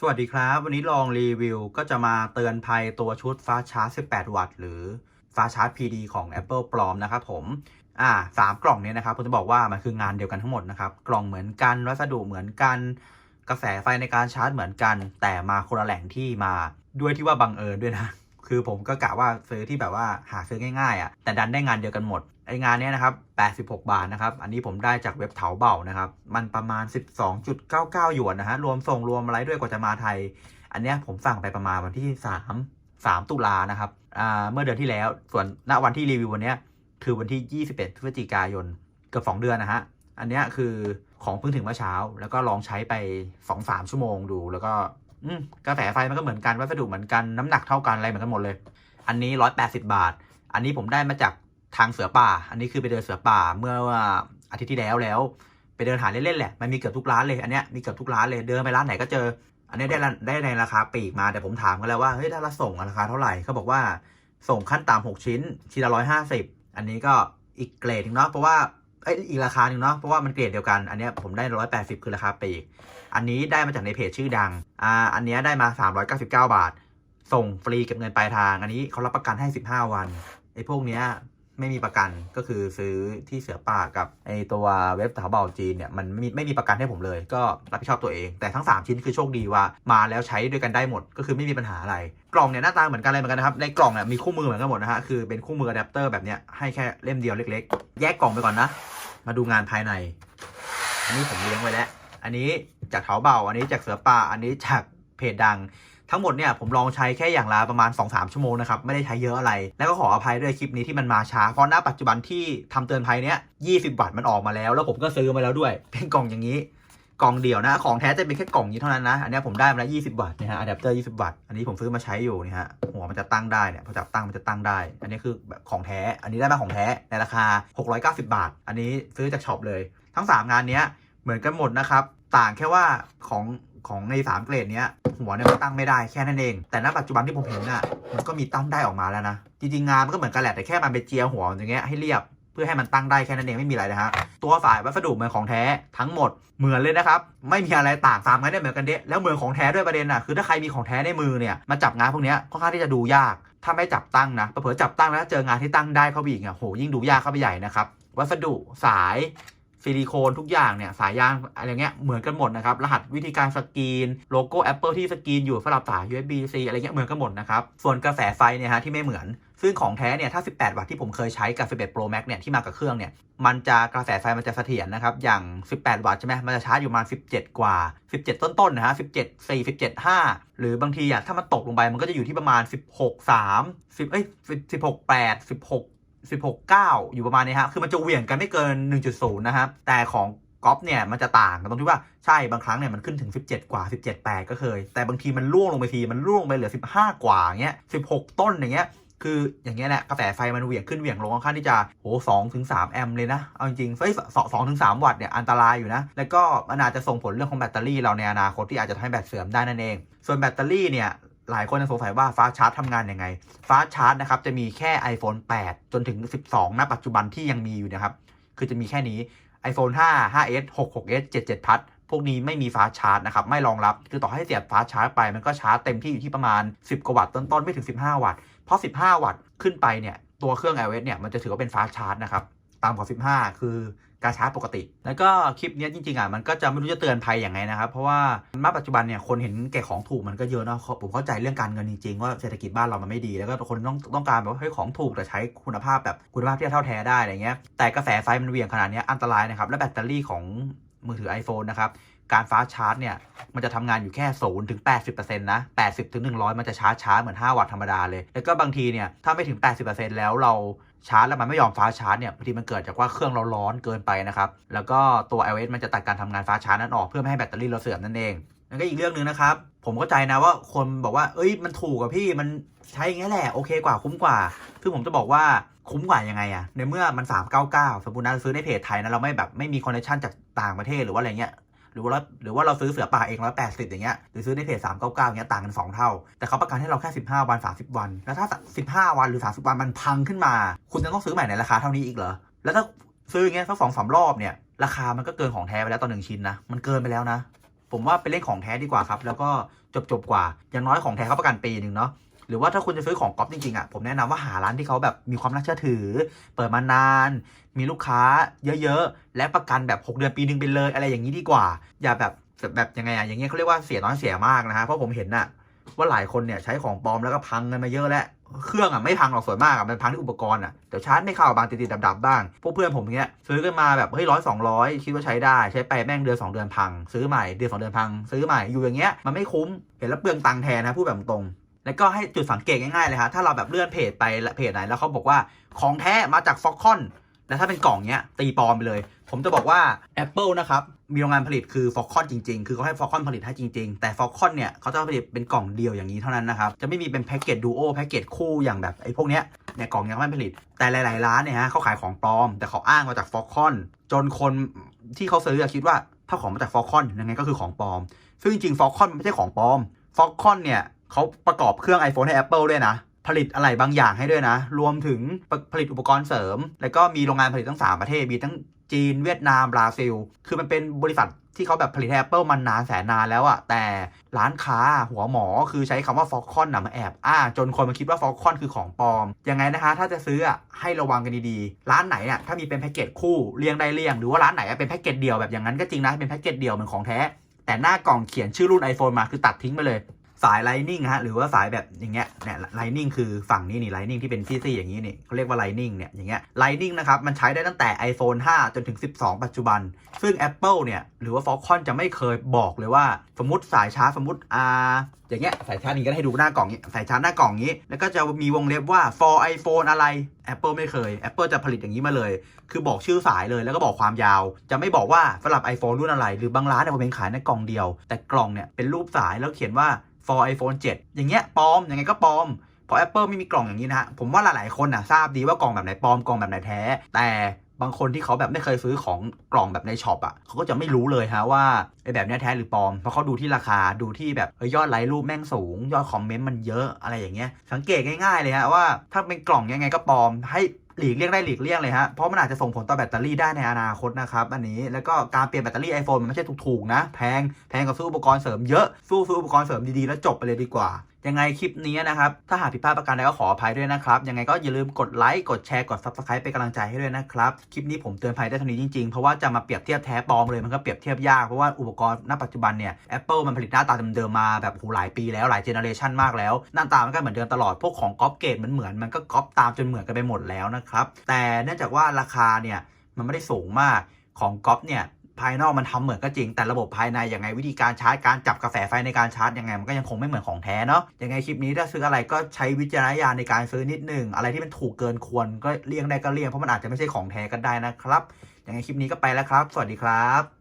สวัสดีครับ วันนี้ลองรีวิวก็จะมาเตือนภัยตัวชุดฟ้าชาร์จ 18 วัตต์หรือฟ้าชาร์จ PD ของ Apple ปลอมนะครับผม อ่าสามกล่องเนี้นะครับผมจะบอกว่ามันคืองานเดียวกันทั้งหมดนะครับ กล่องเหมือนกัน วัสดุเหมือนกัน กระแสไฟในการชาร์จเหมือนกัน แต่มาคนละแหล่งที่มาด้วยที่ว่าบังเอิญด้วยนะ คือผมก็กะว่าซื้อที่แบบว่าหาซื้อง่ายๆอะแต่ดันได้งานเดียวกันหมด ไองานนี้นะครับ 86 บาทนะครับ อันนี้ผมได้จากเว็บเถาเบ่านะครับ มันประมาณ 12.99 หยวนนะฮะ รวมส่งรวมอะไรด้วยกว่าจะมาไทย อันเนี้ยผมสั่งไปประมาณวันที่ 3 3 ตุลานะครับ อ่า เมื่อเดือนที่แล้ว ส่วนณวันที่รีวิววันเนี้ยคือวันที่ 21 พฤศจิกายน เกือบ 2 เดือนนะฮะ อันเนี้ยคือของเพิ่งถึงเมื่อเช้า แล้วก็ลองใช้ไป 2-3 ชั่วโมงดู แล้วก็อืมกระแสไฟมันก็เหมือนกัน วัสดุเหมือนกัน น้ำหนักเท่ากันอะไรเหมือนกันหมดเลย อันนี้ 180 บาท อันนี้ผมได้มาจาก ทางเสือป่า อันนี้คือไปเดินเสือป่าเมื่ออาทิตย์ที่แล้วแล้ว ไปเดินหาเล่นๆแหละ มันมีเกือบทุกร้านเลย อันเนี้ยมีเกือบทุกร้านเลย เดินไปร้านไหนก็เจอ อันนี้ได้ได้ในราคาปีกมา แต่ผมถามกันแล้วว่า เฮ้ยถ้าเราส่งราคาเท่าไหร่เขาบอกว่าส่งขั้นต่ำ6ชิ้น ชิ้นละ150อันนี้ก็อีกเกรดนึงเนาะ เพราะว่าเอ้ยอีกราคาหนึ่งเนาะ เพราะว่ามันเกรดเดียวกัน อันนี้ผมได้180คือราคาปีก อันนี้ได้มาจากในเพจชื่อดัง อ่า อันนี้ได้มา399บาท ส่งฟรีเก็บเงินปลายทาง อันนี้เขารับประกันให้15วัน ไอ้พวกเนี้ย ไม่มีประกันก็คือซื้อที่เสือป่ากับไอตัวเว็บถาเบาจีนเนี่ยมันไม่มีไม่มีประกันให้ผมเลย ก็รับผิดชอบตัวเอง แต่ทั้ง 3 ชิ้นคือโชคดีว่า มาแล้วใช้ด้วยกันได้หมด ก็คือไม่มีปัญหาอะไร กล่องเนี่ยหน้าตาเหมือนกันเลยเหมือนกันนะครับในกล่องเนี่ยมีคู่มือเหมือนกันหมดนะฮะคือเป็นคู่มืออะแดปเตอร์แบบเนี้ยให้แค่เล่มเดียวเล็ก ๆ แยกกล่องไปก่อนนะ มาดูงานภายใน อันนี้ผมเลี้ยงไว้แล้ว อันนี้จากเถาเบาอันนี้จากเสือป่าอันนี้จากเพจดัง ทั้งหมดเนี่ยผมลองใช้แค่อย่างละประมาณ 2-3 ชั่วโมงนะครับไม่ได้ใช้เยอะอะไร แล้วก็ขออภัยด้วยคลิปนี้ที่มันมาช้า เพราะณปัจจุบันที่ทำเตือนภัยเนี้ย20 วัตต์มันออกมาแล้ว แล้วผมก็ซื้อมาแล้วด้วย เป็นกล่องอย่างนี้กล่องเดียวนะ ของแท้จะเป็นแค่กล่องนี้เท่านั้นนะ อันนี้ผมได้มาแล้ว20 วัตต์นะฮะอะแดปเตอร์ 20 วัตต์ อันนี้ผมซื้อมาใช้อยู่นี่ฮะ หัวมันจะตั้งได้เนี่ย พอจับตั้งมันจะตั้งได้ อันนี้คือแบบของแท้ อันนี้ได้มาของแท้ในราคา 690 บาท อันนี้ซื้อจากช็อปเลย ทั้ง 3 งานนี้เหมือนกันหมดนะครับ ต่างแค่ว่าของ ของใน 3 เกรดเนี้ยหัวเนี่ยมันตั้งไม่ได้แค่นั้นเอง แต่ณปัจจุบันที่ผมเห็นน่ะมันก็มีตั้งได้ออกมาแล้วนะ จริงๆงานมันก็เหมือนกันแหละแต่แค่มันไปเจียหัวอย่างเงี้ยให้เรียบเพื่อให้มันตั้งได้แค่นั้นเองไม่มีอะไรนะฮะตัวสายวัสดุเหมือนของแท้ทั้งหมดเหมือนเลยนะครับไม่มีอะไรต่างสามกันได้เหมือนกันเดะแล้วเหมือนของแท้ด้วยประเด็นน่ะคือถ้าใครมีของแท้ในมือเนี่ยมาจับงานพวกเนี้ยค่อนข้างที่จะดูยาก ถ้าไม่จับตั้งนะเผลอจับตั้งแล้วเจองานที่ตั้งได้เข้าไปอีกอะโหยิ่งดูยากเข้าไปใหญ่นะครับวัสดุสาย ซิลิโคนทุกอย่างเนี่ยสายยางอะไรเงี้ยเหมือนกันหมดนะครับ รหัสวิธีการสกรีนโลโก้ Apple ที่สกรีนอยู่สำหรับสาย USB C อะไรเงี้ยเหมือนกันหมดนะครับ ส่วนกระแสไฟเนี่ยฮะที่ไม่เหมือน ซึ่งของแท้เนี่ยถ้า 18 วัตต์ที่ผมเคยใช้กับ 11 Pro Max เนี่ยที่มากับเครื่องเนี่ยมันจะกระแสไฟมันจะเสถียรนะครับ อย่าง 18 วัตต์ใช่ไหมมันจะชาร์จอยู่ประมาณ 17 กว่า 17 ต้นๆนะฮะ17 4 17 5 หรือบางทีอะถ้ามันตกลงไปมันก็จะอยู่ที่ประมาณ 16 3 10เอ้ย16 8 16 16 9 อยู่ประมาณนี้ฮะ คือมันจะเหวี่ยงกันไม่เกิน 1.0 นะครับ แต่ของก๊อฟเนี่ยมันจะต่างกันตรงที่ว่าใช่บางครั้งเนี่ยมันขึ้นถึง 17 กว่า 17 8 ก็เคย แต่บางทีมันร่วงลงไปทีมันร่วงไปเหลือ 15 กว่าอย่าเงี้ย 16 ต้นอย่างเงี้ย คืออย่างเงี้ยแหละกระแสไฟมันเหวี่ยงขึ้นเหวี่ยงลงค่อนข้างที่จะโหสองถึงสามแอมป์เลยนะ เอาจริงๆเฮ้ยสองสองถึงสามวัตต์เนี่ยอันตรายอยู่นะ แล้วก็มันอาจจะส่งผลเรื่องของแบตเตอรี่เราในอนาคตที่อาจจะทำให้แบตเสื่อมได้นั่นเอง ส่วนแบตเตอรี่เนี่ย หลายคนสงสัยว่าฟ้าชาร์จทำงานยังไง ฟ้าชาร์จนะครับจะมีแค่ iPhone 8 จนถึง 12 ณ ปัจจุบันที่ยังมีอยู่นะครับ คือจะมีแค่นี้ iPhone 5 5s 66s 77พัทพวกนี้ไม่มีฟ้าชาร์จนะครับ ไม่รองรับ คือต่อให้เสียบฟ้าชาร์จไป มันก็ชาร์จเต็มที่อยู่ที่ประมาณ 10 กว่าวัตต์ต้นๆ ไม่ถึง 15 วัตต์ เพราะ 15 วัตต์ขึ้นไปเนี่ย ตัวเครื่อง iOS เนี่ย มันจะถือว่าเป็นฟ้าชาร์จนะครับ ต่ำกว่า 15 คือ การชาปกติ แล้วก็คลิปนี้จริงๆอะมันก็จะไม่รู้จะเตือนภัยอย่างไงนะครับเพราะว่ามาปัจจุบันเนี่ยคนเห็นแก่ของถูกมันก็เยอะเนาะผมเข้าใจเรื่องการเงินจริงๆว่าเศรษฐกิจบ้านเรามันไม่ดี แล้วก็คนต้องต้องการแบบว่าให้ของถูกแต่ใช้คุณภาพแบบคุณภาพที่เท่าแท้ได้อะไรเงี้ยแต่กระแสไฟมันเวี่ยงขนาดนี้อันตรายนะครับและแบตเตอรี่ของมือถือ iPhone นะครับ การฟ้าชาร์จเนี่ย มันจะทำงานอยู่แค่0ถึง80%นะ80ถึง100มันจะชาร์จช้าเหมือน5วัตต์ธรรมดาเลย แล้วก็บางทีเนี่ย ถ้าไม่ถึง80%แล้วเราชาร์จแล้วมันไม่ยอมฟ้าชาร์จเนี่ยบางทีมันเกิดจากว่าเครื่องเราร้อนเกินไปนะครับ แล้วก็ตัว iOS มันจะตัดการทำงานฟ้าชาร์จนั้นออกเพื่อไม่ให้แบตเตอรี่เราเสื่อมนั่นเองแล้วก็อีกเรื่องหนึ่งนะครับ ผมเข้าใจนะว่าคนบอกว่า เอ้ย มันถูกกับพี่ มันใช้อย่างนี้แหละ โอเคกว่า คุ้มกว่า คือผมจะบอกว่าคุ้มกว่ายังไงอะในเมื่อมัน 399 สมมตินะซื้อในเพจไทยนะ เราไม่แบบไม่มีคอนเนคชั่นจากต่างประเทศหรือว่าอะไรเงี้ย รือว่าหรือว่าเราซื้อเสือป่าเองร้อยแปดสิบอย่างเงี้ยหรือซื้อในเพจสามเก้าเก้าเงี้ยต่างกันสองเท่า แต่เขาประกันให้เราแค่สิบห้าวันสามสิบวัน แล้วถ้าสิบห้าวันหรือสามสิบวันมันพังขึ้นมา คุณจะต้องซื้อใหม่ในราคาเท่านี้อีกเหรอแล้วถ้าซื้ออย่างเงี้ยสักสองสามรอบเนี่ยราคามันก็เกินของแท้ไปแล้วต่อหนึ่งชิ้นนะมันเกินไปแล้วนะ ผมว่าไปเล่นของแท้ดีกว่าครับ แล้วก็จบจบๆกว่าอย่างน้อยของแท้เขาประกันปีหนึ่งเนาะ หรือว่าถ้าคุณจะซื้อของก๊อปจริงๆอะผมแนะนำว่าหาร้านที่เขาแบบมีความน่าเชื่อถือ เปิดมานาน มีลูกค้าเยอะๆ และประกันแบบ 6 เดือนปีหนึ่งไปเลย อะไรอย่างนี้ดีกว่า อย่าแบบแบบยังไงอะอย่างเงี้ยเขาเรียกว่าเสียน้อยเสียมากนะฮะเพราะผมเห็นน่ะว่าหลายคนเนี่ยใช้ของปลอมแล้วก็พังกันมาเยอะแล้วเครื่องอะไม่พังหรอกส่วนมากอะมันพังที่อุปกรณ์อะเดี๋ยวชาร์จไม่เข้าบางติดๆดับๆบบ้างพวกเพื่อนผมเงี้ยซื้อกันมาแบบเฮ้ยร้อยสองร้อยคิดว่าใช้ได้ใช้ไปแม่งเดือนสองเดือนพัง ซื้อใหม่เดือนสองเดือนพัง ซื้อใหม่อยู่อย่างเงี้ยมันไม่คุ้มเห็นแล้วเปลืองตังค์แทนนะพูดแบบตรง แล้วก็ให้จุดสังเกตง่ายๆเลยฮะถ้าเราแบบเลื่อนเพจไปเพจไหนแล้วเขาบอกว่าของแท้มาจากฟ็อกคอนแล้วถ้าเป็นกล่องเนี้ยตีปลอมไปเลย ผมจะบอกว่า Apple นะครับ มีโรงงานผลิตคือฟ็อกคอนจริง ๆ คือเขาให้ฟ็อกคอนผลิตให้จริง ๆ แต่ฟ็อกคอนเนี่ยเขาจะผลิตเป็นกล่องเดียวอย่างนี้เท่านั้นนะครับ จะไม่มีเป็นแพ็กเกจดูโอแพ็กเกจคู่อย่างแบบไอ้พวกเนี้ยเนี่ยกล่องยังไม่ผลิต แต่หลาย ๆ ร้านเนี่ยฮะเขาขายของปลอม แต่เขาอ้างมาจากฟ็อกคอนจนคนที่เขาซื้ออะคิดว่าถ้าของมาจากฟ็อกคอนยังไงก็คือของปลอม ซึ่งจริงๆฟ็อกคอนไม่ใช่ของปลอมฟ็อกคอนเนี่ย เขาประกอบเครื่อง iPhone ให้ Apple ด้วยนะ ผลิตอะไรบางอย่างให้ด้วยนะ รวมถึงผลิตอุปกรณ์เสริม แล้วก็มีโรงงานผลิตทั้ง 3 ประเทศ มีทั้งจีน เวียดนาม บราซิล คือมันเป็นบริษัทที่เขาแบบผลิตให้ Apple มันนานแสนนานแล้วอะแต่ร้านค้าหัวหมอคือใช้คำว่าฟอกคอนนะมาแอบอ้าจนคนมาคิดว่าฟอกคอนคือของปลอม ยังไงนะคะ ถ้าจะซื้ออะให้ระวังกันดีๆ ร้านไหนอะถ้ามีเป็นแพ็กเกจคู่เรียงได้เรียง หรือว่าร้านไหนอะเป็นแพ็กเกจเดียวแบบอย่างนั้นก็จริงนะเป็นแพ็กเกจเดียวเหมือนของแท้ แต่หน้ากล่องเขียนชื่อรุ่น iPhone มาคือตัดทิ้งไปเลย สาย Lightning ฮะหรือว่าสายแบบอย่างเงี้ยเนี่ย Lightning คือฝั่งนี้นี่ Lightning ที่เป็นซี่ๆอย่างนี้นี่เขาเรียกว่า Lightning เนี่ยอย่างเงี้ย Lightning นะครับมันใช้ได้ตั้งแต่ iPhone 5 จนถึง 12 ปัจจุบัน ซึ่ง Apple เนี่ยหรือว่า Falcon จะไม่เคยบอกเลยว่า สมมติสายชาร์จสมมติอ่าอย่างเงี้ยสายชาร์จนี้ก็ให้ดูหน้ากล่องนี้สายชาร์จหน้ากล่องนี้ แล้วก็จะมีวงเล็บว่า for iPhone อะไร Apple ไม่เคย Apple จะผลิตอย่างนี้มาเลย คือบอกชื่อสายเลยแล้วก็บอกความยาว จะไม่บอกว่าสำหรับ iPhone รุ่นอะไร หรือบางร้านเนี่ยผมเป็นขายในกล่องเดียว แต่กล่องเนี่ยเป็นรูปสายแล้วเขียนว่า for iPhone 7 อย่างเงี้ยปลอมยังไงก็ปลอมเพราะ Apple ไม่มีกล่องอย่างนี้นะฮะผมว่าหลายๆคนนะทราบดีว่ากล่องแบบไหนปลอมกล่องแบบไหนแท้ แต่บางคนที่เขาแบบไม่เคยซื้อของกล่องแบบในช็อปอะเขาก็จะไม่รู้เลยฮะว่าไอ้แบบนี้แท้หรือปลอม เพราะเขาดูที่ราคาดูที่แบบยยอดไลค์รูปแม่งสูง ยอดคอมเมนต์มันเยอะอะไรอย่างเงี้ยสังเกตง่ายๆเลยฮะว่าถ้าเป็นกล่องยังไงก็ปลอมให้ หลีกเลี่ยงได้หลีกเลี่ยงเลยฮะ เพราะมันอาจจะส่งผลต่อแบตเตอรี่ได้ในอนาคตนะครับอันนี้ แล้วก็การเปลี่ยนแบตเตอรี่ iPhone มันไม่ใช่ถูกๆนะ แพง แพงกว่าซื้ออุปกรณ์เสริมเยอะ สู้ซื้ออุปกรณ์เสริมดีๆ แล้วจบไปเลยดีกว่ายังไงคลิปนี้นะครับ ถ้าหากผิดพลาดประการใดก็ขออภัยด้วยนะครับ ยังไงก็อย่าลืมกดไลค์ กดแชร์ กด Subscribe เป็นกำลังใจให้ด้วยนะครับ คลิปนี้ผมเตือนภัยได้เท่านี้จริงๆ เพราะว่าจะมาเปรียบเทียบแท้ปลอมเลยมันก็เปรียบเทียบยาก เพราะว่าอุปกรณ์ณปัจจุบันเนี่ย Apple มันผลิตหน้าตาเดิมๆมาแบบโหหลายปีแล้วหลายเจเนอเรชันมากแล้ว หน้าตามันก็เหมือนเดิมตลอด พวกของก๊อปเกรดมันเหมือนมันก็ก๊อปตามจนเหมือนกันไปหมดแล้วนะครับ แต่เนื่องจากว่าราคาเนี่ยมันไม่ได้สูงมากของก๊อปเนี่ย ภายนอกมันทำเหมือนก็จริงแต่ระบบภายในยังไงวิธีการชาร์จการจับกระแสไฟในการชาร์จยังไงมันก็ยังคงไม่เหมือนของแท้เนาะยังไงคลิปนี้ถ้าซื้ออะไรก็ใช้วิจารณญาณในการซื้อนิดนึงอะไรที่มันถูกเกินควรก็เลี่ยงได้ก็เลี่ยงเพราะมันอาจจะไม่ใช่ของแท้ก็ได้นะครับยังไงคลิปนี้ก็ไปแล้วครับ สวัสดีครับ